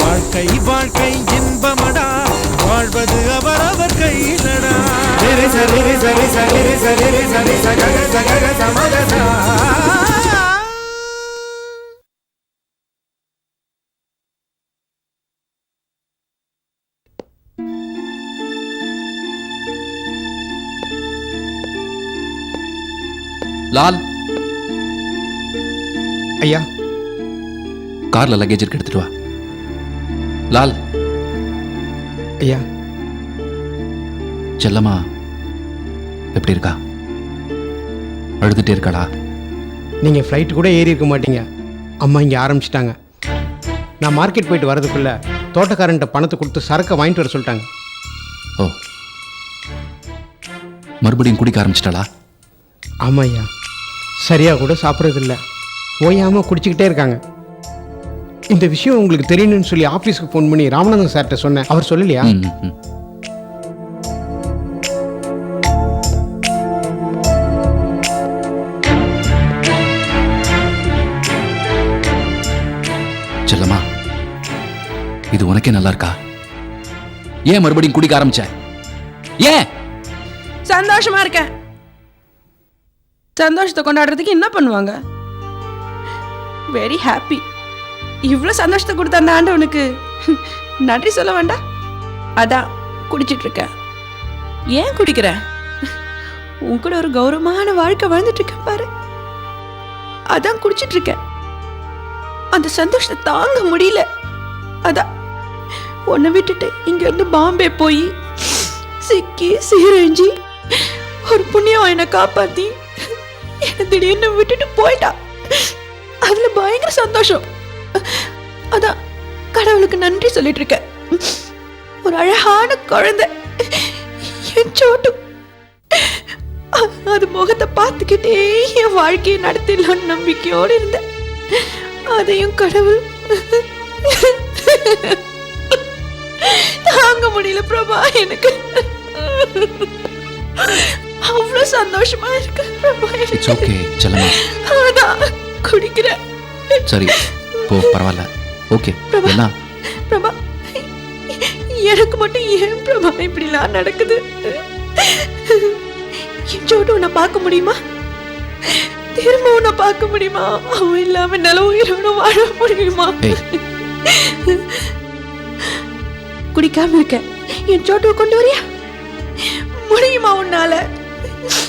வாழ்க்கை வாழ்க்கை இன்பமடா வாழ்வது அவரவர் கையிலடா சரி சரி சரி சரி சரி சரி சகக சகக சமகசா லால். ஐயா. கார்ல லக்கேஜ் இருக்கு எடுத்துட்டு வா. லால். ஐயா. செல்லம்மா எப்படி இருக்கா? அழுதுட்டே இருக்காளா? நீங்கள் ஃப்ளைட் கூட ஏறி இருக்க மாட்டீங்க. அம்மா இங்கே ஆரம்பிச்சிட்டாங்க. நான் மார்க்கெட் போயிட்டு வரதுக்குள்ள தோட்டக்காரன்ட்ட பணத்தை கொடுத்து சரக்கை வாங்கிட்டு வர சொல்லிட்டாங்க. ஓ. மறுபடியும் குடிக்க ஆரம்பிச்சிட்டாளா? ஆமாம் ஐயா. சரியாக கூட சாப்பிட்றதில்ல. ஓயாமல் குடிச்சிக்கிட்டே இருக்காங்க. இந்த விஷயம் உங்களுக்கு தெரியணும்னு சொல்லி ஆஃபீஸ்க்கு ஃபோன் பண்ணி ராமநாதன் சார்கிட்ட சொன்னேன். அவர் சொல்லலையா. செல்லம்மா இது உனக்கே நல்லா இருக்கா? ஏன் மறுபடியும் குடிக்க ஆரம்பிச்ச? ஏன்? சந்தோஷமா இருக்கேன். சந்தோஷத்தை கொண்டாடுறதுக்கு என்ன பண்ணுவாங்க? வெரி ஹாப்பி இவ்வளோ சந்தோஷத்தை கொடுத்த அந்த ஆண்டவனுக்கு நன்றி சொல்ல வேண்டாம் அதான் குடிச்சிட்டு இருக்கேன். ஏன் குடிக்கிறேன் உன் கூட ஒரு கௌரவமான வாழ்க்கை வாழ்ந்துட்டு இருக்கேன் பாரு. அதான் குடிச்சிட்டு இருக்கேன். அந்த சந்தோஷத்தை தாங்க முடியல. அதான் உன்னை விட்டுட்டு இங்கேருந்து பாம்பே போய் சிக்கி சீரஞ்சி ஒரு புண்ணியம் என்னை காப்பாத்தி என்ன திடீர்னு விட்டுட்டு போயிட்டா. அதுல பயங்கர சந்தோஷம். அதான் கடவுளுக்கு நன்றி சொல்லிட்டு இருக்கேன். ஒரு அழகான குழந்தை. என் சோட்டு. அது முகத்தை பார்த்துக்கிட்டே என் வாழ்க்கையை நடத்திடலாம்னு நம்பிக்கையோடு இருந்தேன். அதையும் கடவுள். தாங்க முடியல பிரபா எனக்கு. அவ்வளவு சந்தோஷமா இருக்கு. இட்ஸ் ஓகே செல்லம்மா. அதான் குடிக்கிறேன். சரி போ பரவாயில்ல. ஓகே பிரபா. பிரபா எனக்கு மட்டும் ஏன் பிரபா இப்படிலாம் நடக்குது? என் சோட்டு உன்னை பார்க்க முடியுமா? திரும்ப உன்னை பார்க்க முடியுமா? அவன் இல்லாம நல்ல உயிரோட வாழ முடியுமா? குடிக்காம இருக்க. என் சோட்டுவை கொண்டு வரியா? முடியுமா உன்னால?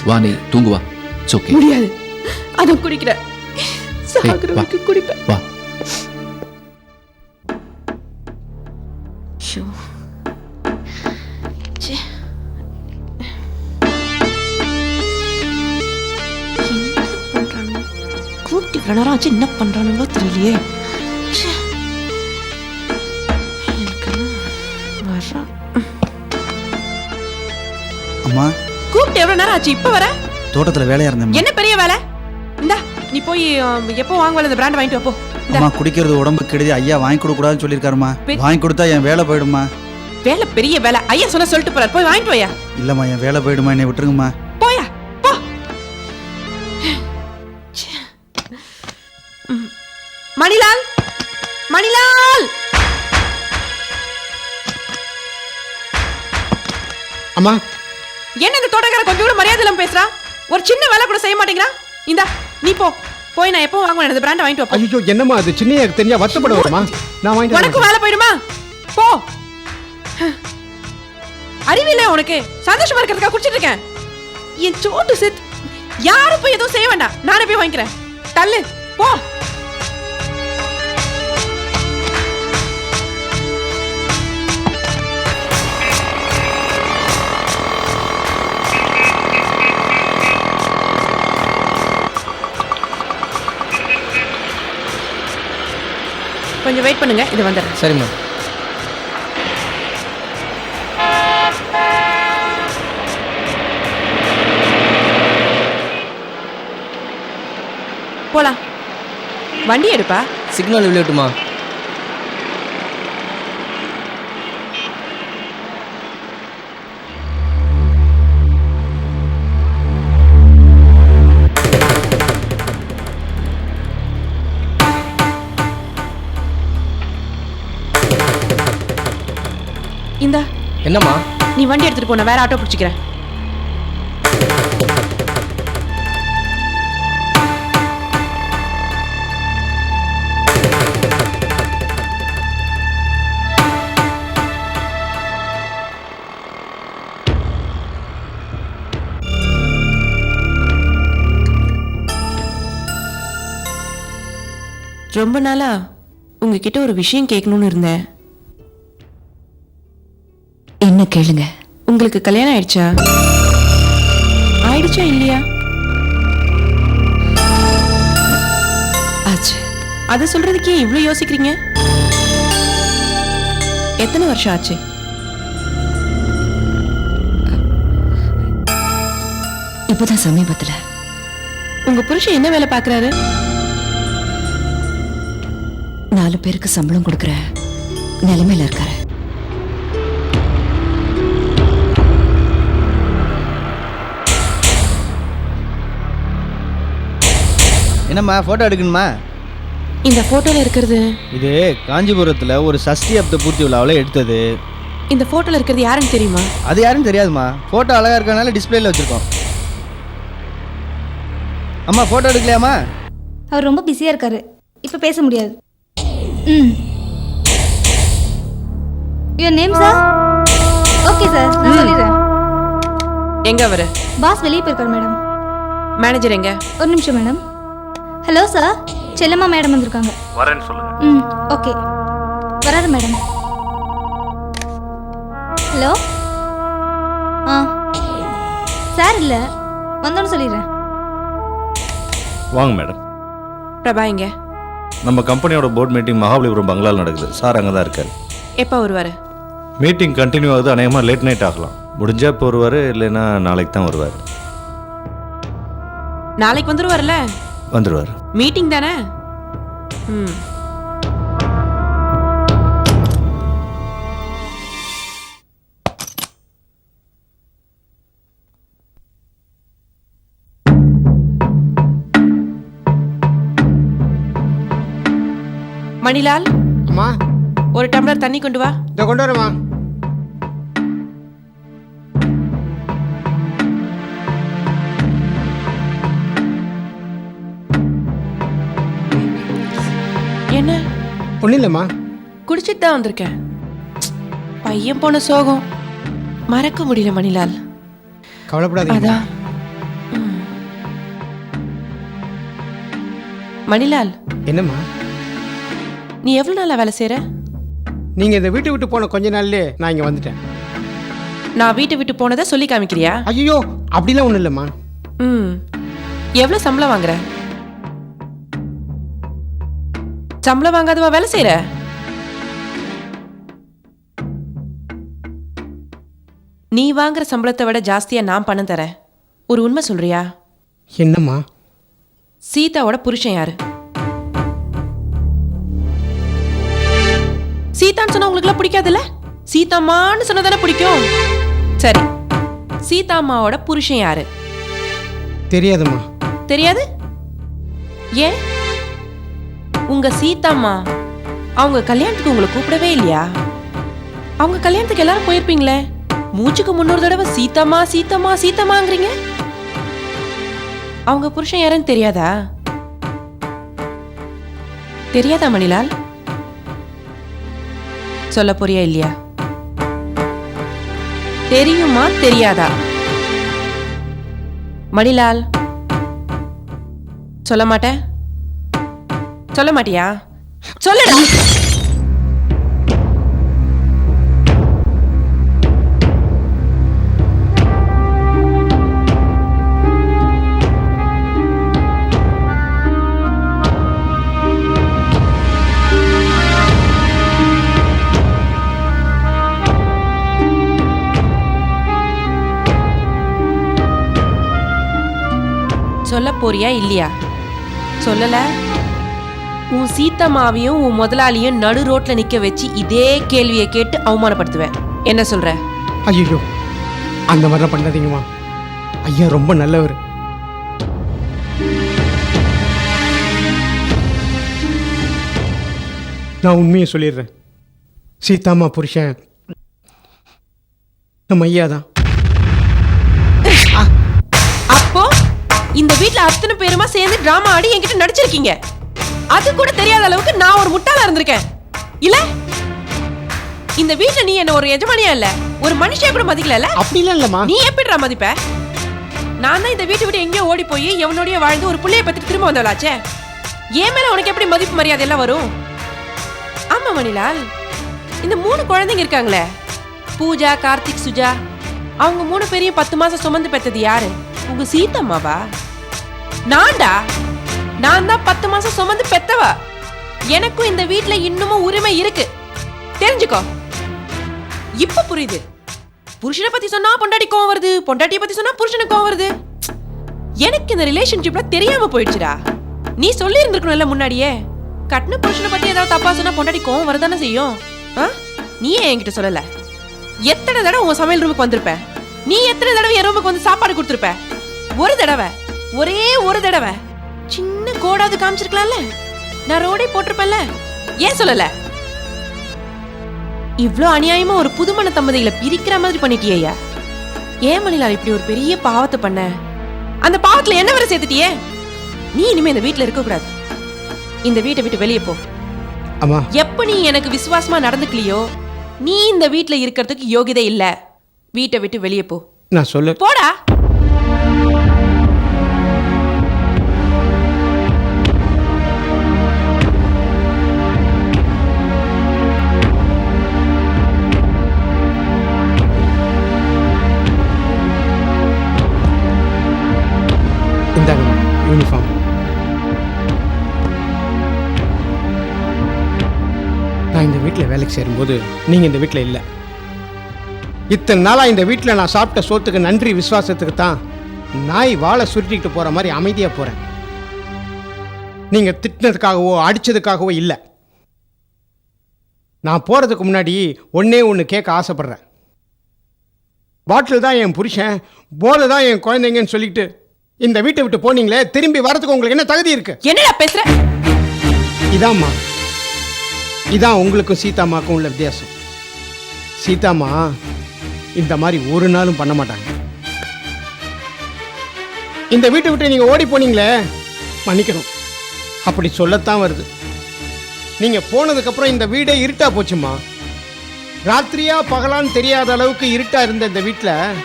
வா நீ தூங்கு வா. இட்ஸ் ஓகே முடியாது. அதான் குடிக்கிறேன் சாகுறவனுக்கு குடிப்பேன். வா. ஷோ? கூப்பிட்டு நேரம் ஆச்சு என்ன பண்றானுங்களோ தெரியலையே. வர்றான். அம்மா. கூப்பிட்டு எவ்வளவு நேரம் ஆச்சு? இப்ப வர? தோட்டத்துல வேலையா இருந்தேன் என்ன பெரிய வேலை? இந்தா நீ போய் எப்போ வாங்குவல இந்த பிராண்ட் வாங்கிட்டு வா, அம்மா குடிக்கிறது உடம்பு கெடுதி. ஐயா வாங்கி கொடுக்க கூடாதுன்னு சொல்லியிருக்காருமா. பெ- வாங்கி கொடுத்தா என் வேலை போயிடுமா? வேலை பெரிய வேலை. ஐயா சொன்ன சொல்லிட்டு போறாரு. போய் வாங்கிட்டு வாயா. இல்லம்மா என் வேலை போயிடுமா? என்னை விட்டுருங்கம்மா. போயா போ. மணிலால் மணிலால்! அம்மா என்ன இந்த தோட்டக்கார கொஞ்சம் கூட மரியாதை இல்லாம பேசுறா? ஒரு சின்ன வேலை கூட செய்ய மாட்டேங்கிறா? இந்தா நீ போ. போய் நான் எப்போ வாங்குவேன்? இந்த பிராண்ட் வாங்கிட்டு. ஐயோ என்னம்மா அது? சின்ன தெரிஞ்சா வருத்தப்படுவோம்மா நான் வாங்கிட்டு வரேன். உனக்கும் வேலை போயிடுமா? போ. அறிவில்லை உனக்கு. சந்தோஷமா இருக்கிறதுக்காக குடிச்சிட்டு இருக்கேன். என் சோட்டு செத் யாரும் போய் எதுவும் செய்ய வேண்டாம். நானே போய் வாங்கிக்கிறேன். தள்ளு. போ. கொஞ்சம் வெயிட் பண்ணுங்க இது வந்துடுறேன். சரிம்மா போலாம். வண்டி எடுப்பா. சிக்னல் விளையாட்டுமா? என்னம்மா? நீ வண்டி எடுத்துட்டு போன வேற ஆட்டோ பிடிச்சிக்கிறேன். ரொம்ப நாளா உங்ககிட்ட ஒரு விஷயம் கேட்கணும்னு இருந்தேன். என்ன கேளுங்க. உங்களுக்கு கல்யாணம் ஆயிடுச்சா? ஆயிடுச்சா இல்லையா? ஆச்சு. அதை சொல்றதுக்கு ஏன் இவ்வளோ யோசிக்கிறீங்க? எத்தனை வருஷம் ஆச்சு? இப்போதான் சமீபத்துல. உங்க புருஷன் என்ன வேலை பார்க்கறாரு? நாலு பேருக்கு சம்பளம் கொடுக்குற நிலைமையில இருக்காரு. என்னம்மா ஃபோட்டோ எடுக்கணுமா? இந்த போட்டோல இருக்கிறது. இது காஞ்சிபுரத்தில் ஒரு சஷ்டி அப்த பூர்த்தி விழாவில் எடுத்தது. இந்த போட்டோல இருக்கிறது யாருன்னு தெரியுமா? அது யாரும் தெரியாதும்மா. ஃபோட்டோ அழகாக இருக்கனால டிஸ்பிளேல வச்சுருக்கோம். அம்மா ஃபோட்டோ எடுக்கலையாம்மா? அவர் ரொம்ப பிஸியாக இருக்காரு. இப்போ பேச முடியாது. ம். Your name sir okay sir நான் சொல்லிடுறேன். எங்க அவரு? பாஸ் வெளியே போயிருக்காரு மேடம் மேனேஜர் எங்க? ஒரு நிமிஷம் madam hello sir Chellamma madam வந்திருக்காங்க. வரேன்னு சொல்லுங்க. ம் ஓகே. வராரு மேடம். ஹலோ? ஆ. சார் இல்லை வந்தோன்னு சொல்லிடுறேன். வாங்க மேடம். பிரபா எங்க நம்ம கம்பெனியோட போர்ட் மீட்டிங் மகாபலிபுரம் பங்களால நடக்குது. சார் அங்கே தான் இருக்காரு. எப்போ வருவாரு? மீட்டிங் கண்டினியூ ஆகுது அநேகமாக லேட் நைட் ஆகலாம். முடிஞ்சா இப்போ வருவார் இல்லைன்னா நாளைக்கு தான் வருவார். நாளைக்கு வந்துருவார்ல வந்துடுவார். மீட்டிங் தானே? ம். மணிலால் அம்மா. ஒரு டம்ளர் தண்ணி கொண்டு வா. இதை கொண்டு வரமா ஒன்றும் இல்லைம்மா. குடிச்சிட்டு தான் வந்திருக்கேன். பையன் போன சோகம். மறக்க முடியல மணிலால். கவலைப்படாதீங்க. அதான். ம். மணிலால். என்னம்மா? நீ எவ்வளவு நாளா வேலை செய்யற நீங்கள் இந்த வீட்டை விட்டு போன கொஞ்ச நாள்லயே நான் இங்கே வந்துட்டேன். நான் வீட்டை விட்டு போனதை சொல்லி காமிக்கிறியா? ஐயோ அப்படிலாம் ஒன்றும் இல்லைம்மா. ம். எவ்வளவு சம்பளம் வாங்குற? சம்பளம் வாங்காதவா வேலை செய்யற? நீ வாங்குற சம்பளத்தை விட ஜாஸ்தியா நான் பணம் தரேன். ஒரு உண்மை சொல்றியா? என்னம்மா? சீதாவோட புருஷன் யாரு? சீதான்னு சொன்னா உங்களுக்குலாம் பிடிக்காதுல்ல? சீதாம்மான்னு சொன்னா தானே பிடிக்கும். சரி சீதாம்மாவோட புருஷன் யாரு? தெரியாதும்மா. தெரியாது? ஏன்? உங்க சீதாம்மா அவங்க கல்யாணத்துக்கு உங்களை கூப்பிடவே இல்லையா? அவங்க கல்யாணத்துக்கு எல்லாரும் போயிருப்பீங்களே? மூச்சுக்கு முன்னொரு தடவை சீதாம்மா சீதாம்மா சீதாம்மாங்கிறீங்க? அவங்க புருஷன் யாருன்னு தெரியாதா? தெரியாதா மணிலால்? சொல்ல போறியா இல்லையா? தெரியுமா தெரியாதா? மணிலால் சொல்ல மாட்டேன்? சொல்ல மாட்டியா சொல்லுடா. சொல்ல போறியா இல்லையா? சொல்லல? உன் சீத்தம்மாவையும் உன் முதலாளியும் நடு ரோட்ல நிக்க வச்சு இதே கேள்வியை கேட்டு அவமானப்படுத்துவேன். என்ன சொல்ற? ஐயோ அந்த மாதிரிலாம் பண்ணாதீங்கம்மா. ஐயா ரொம்ப நல்லவர். நான் உண்மையை சொல்லிடுறேன். சீதாம்மா புருஷன் நம்ம ஐயா தான். அப்போ இந்த வீட்ல அத்தனை பேருமா சேர்ந்து டிராமா ஆடி என்கிட்ட நடிச்சிருக்கீங்க? அது கூட தெரியாத அளவுக்கு நான் ஒரு முட்டாளா இருந்திருக்கேன். இல்ல? இந்த வீட்ல நீ என்ன ஒரு எஜமானியா இல்ல? ஒரு மனுஷியா கூட மதிக்கல அப்படிலாம் இல்லைம்மா. நீ எப்படிடா மதிப்ப? நான் தான் இந்த வீட்டை விட்டு எங்கேயோ ஓடி போய் எவனோடய வாழ்ந்து ஒரு புள்ளைய பத்தி திரும்ப வந்தவளாச்சே? என் மேல உனக்கு எப்படி மதிப்பு மரியாதை எல்லாம் வரும்? ஆமா மணிலால். இந்த மூணு குழந்தைங்க இருக்காங்களே. பூஜா கார்த்திக் சுஜா. அவங்க மூணு பேரையும் பத்து மாசம் சுமந்து பெத்தது யாரு? உங்க சீத்தம்மாவா நான்டா? நான் தான் பத்து மாசம் சுமந்து பெத்தவ. எனக்கும் இந்த வீட்ல இன்னமும் உரிமை இருக்கு. தெரிஞ்சுக்கோ. இப்ப புரியுது. புருஷனை பத்தி சொன்னா பொண்டாட்டி கோவம் வருது. பொண்டாட்டிய பத்தி சொன்னா புருஷனுக்கு கோவம் வருது. எனக்கு இந்த ரிலேஷன்ஷிப்ல தெரியாம போயிடுச்சுடா. நீ சொல்லி இருந்திருக்கணும்ல முன்னாடியே. கட்டின புருஷனை பத்தி ஏதாவது தப்பா சொன்னா பொண்டாட்டி கோவம் வரதானே செய்யும்? ஆ? நீ ஏன் என்கிட்ட சொல்லல. எத்தனை தடவை உன் சமையல் ரூமுக்கு வந்திருப்ப? நீ எத்தனை தடவை என் ரூமுக்கு வந்து சாப்பாடு கொடுத்துருப்ப? ஒரு தடவை. ஒரே ஒரு தடவை. கோடாவது காமிச்சிருக்கலாம்ல? நான் ரோடே போட்டிருப்பேன்ல. ஏன் சொல்லல? இவ்ளோ அநியாயமா ஒரு புதுமண தம்பதிகளை பிரிக்கிற மாதிரி பண்ணிட்டியா ஏன் மணிலால் இப்படி ஒரு பெரிய பாவத்தை பண்ண? அந்த பாவத்துல என்ன வரை சேர்த்துட்டியே? நீ இனிமே இந்த வீட்ல இருக்க கூடாது. இந்த வீட்டை விட்டு வெளியே போ. அம்மா. எப்ப நீ எனக்கு விசுவாசமா நடந்துக்கலையோ நீ இந்த வீட்ல இருக்கிறதுக்கு யோகிதை இல்ல. வீட்டை விட்டு வெளியே போ. நான் சொல்ல போடா. வீட்டில் வேலைக்கு சேரும்போது நீங்கள் இந்த வீட்டில் இல்லை. இத்தனை நாளாக இந்த வீட்டில் நான் சாப்பிட்ட சோத்துக்கு நன்றி விசுவாசத்துக்கு தான் நாய் வாழை சுருட்டிக்கிட்டு போகிற மாதிரி அமைதியாக போகிறேன் நீங்கள் திட்டினதுக்காகவோ அடித்ததுக்காகவோ இல்லை. நான் போகிறதுக்கு முன்னாடி ஒன்றே ஒன்று கேட்க ஆசைப்பட்றேன். பாட்டில் தான் என் புருஷன் போதை தான் என் குழந்தைங்கன்னு சொல்லிட்டு இந்த வீட்டை விட்டு போனீங்களே திரும்பி வரதுக்கு உங்களுக்கு என்ன தகுதி இருக்கு? என்னடா பேசுற? இதாம்மா. இதான் உங்களுக்கும் சீதாமாக்கும் உள்ள வித்தியாசம். சீதாமா இந்த மாதிரி ஒரு நாளும் பண்ண மாட்டாங்க. இந்த வீட்டை விட்டு நீங்க ஓடி போனீங்களே மன்னிக்கணும். அப்படி சொல்லத்தான் வருது. நீங்க போனதுக்கு அப்புறம் இந்த வீடே இருட்டா போச்சுமா ராத்திரியா பகலான்னு தெரியாத அளவுக்கு இருட்டா இருந்த இந்த வீட்டில்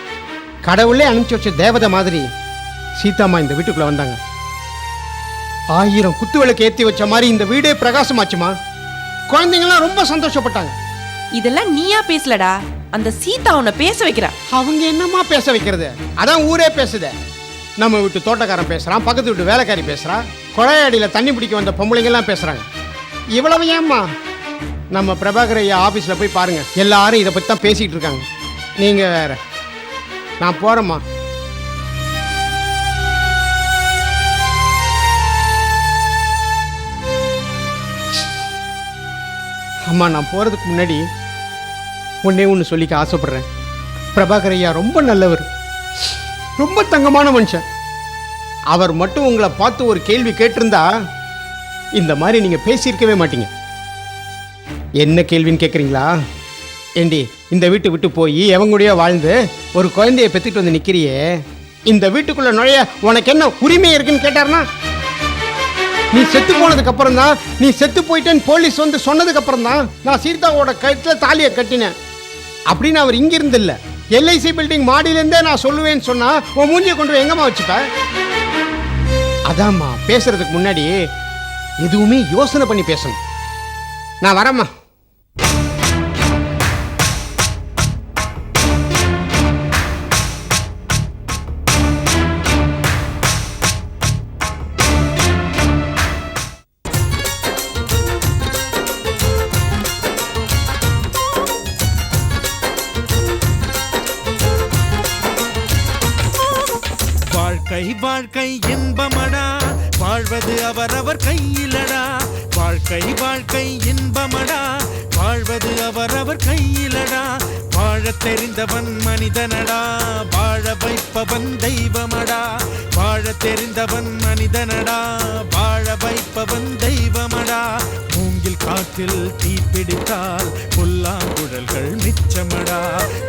கடவுளே அனுப்பிச்சு வச்ச தேவதை மாதிரி சீதாமா இந்த வீட்டுக்குள்ள வந்தாங்க. ஆயிரம் குத்து விளக்கு ஏற்றி வச்ச மாதிரி இந்த வீடே பிரகாசமாச்சுமா குழந்தைங்களாம் ரொம்ப சந்தோஷப்பட்டாங்க. இதெல்லாம் நீயா பேசலடா. அந்த சீதா உன்னை பேச வைக்கிறா. அவங்க என்னம்மா பேச வைக்கிறது? அதான் ஊரே பேசுதே. நம்ம வீட்டு தோட்டக்காரன் பேசுறான் பக்கத்து வீட்டு வேலைக்காரி பேசுறான் குழையடியில் தண்ணி பிடிக்க வந்த பொம்பளைங்க எல்லாம் பேசுறாங்க. இவ்வளவு ஏம்மா? நம்ம பிரபாகர் ஐயா ஆபீஸ்ல போய் பாருங்க. எல்லாரும் இதை பத்தி தான் பேசிட்டு இருக்காங்க. நீங்க வேற. நான் போறேம்மா. அம்மா நான் போகிறதுக்கு முன்னாடி ஒன்றே ஒன்று சொல்லிக்க ஆசைப்பட்றேன். பிரபாகர் ஐயா ரொம்ப நல்லவர். ரொம்ப தங்கமான மனுஷன். அவர் மட்டும் உங்களை பார்த்து ஒரு கேள்வி கேட்டிருந்தா இந்த மாதிரி நீங்கள் பேசியிருக்கவே மாட்டீங்க. என்ன கேள்வின்னு கேட்குறீங்களா ஏண்டி இந்த வீட்டை விட்டு போய் எவங்கூடயோ வாழ்ந்து ஒரு குழந்தைய பெற்றுட்டு வந்து நிற்கிறியே இந்த வீட்டுக்குள்ளே நுழைய உனக்கு என்ன உரிமை இருக்குன்னு கேட்டாருன்னா நீ செத்து போனதுக்கு அப்புறம் தான் நீ செத்து போயிட்டேன்னு போலீஸ் வந்து சொன்னதுக்கு அப்புறம் தான் நான் சீதாவோட கழுத்துல தாலியை கட்டினேன். அப்படின்னு அவர் இங்கிருந்து இல்ல எல்ஐசி பில்டிங் மாடியிலேருந்தே நான் சொல்லுவேன்னு சொன்னா உன் மூஞ்சியை கொண்டு போய் எங்கம்மா வச்சுப்ப? அதாம்மா பேசுறதுக்கு முன்னாடி எதுவுமே யோசனை பண்ணி பேசணும். நான் வரேம்மா. வாழ்க்கை வாழ்க்கை இன்பமடா. வாழ்வது அவரவர் கையிலடா. வாழ்க்கை வாழ்க்கை இன்பமடா. வாழ்வது அவரவர் கையிலடா. வாழ தெரிந்தவன் மனிதனடா. வாழ வைப்பவன் தெய்வமடா. வாழ தெரிந்தவன் மனிதனடா. வாழ வைப்பவன் தெய்வமடா. மூங்கில் காற்றில் தீப்பிடித்தால் புல்லாங்குழல்கள் மிச்சமடா.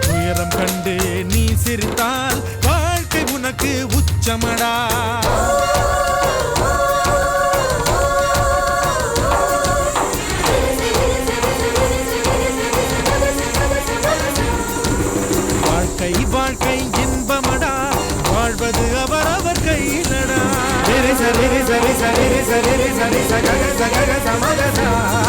உயரம் கண்டு நீ சிரித்தால் கையிலடா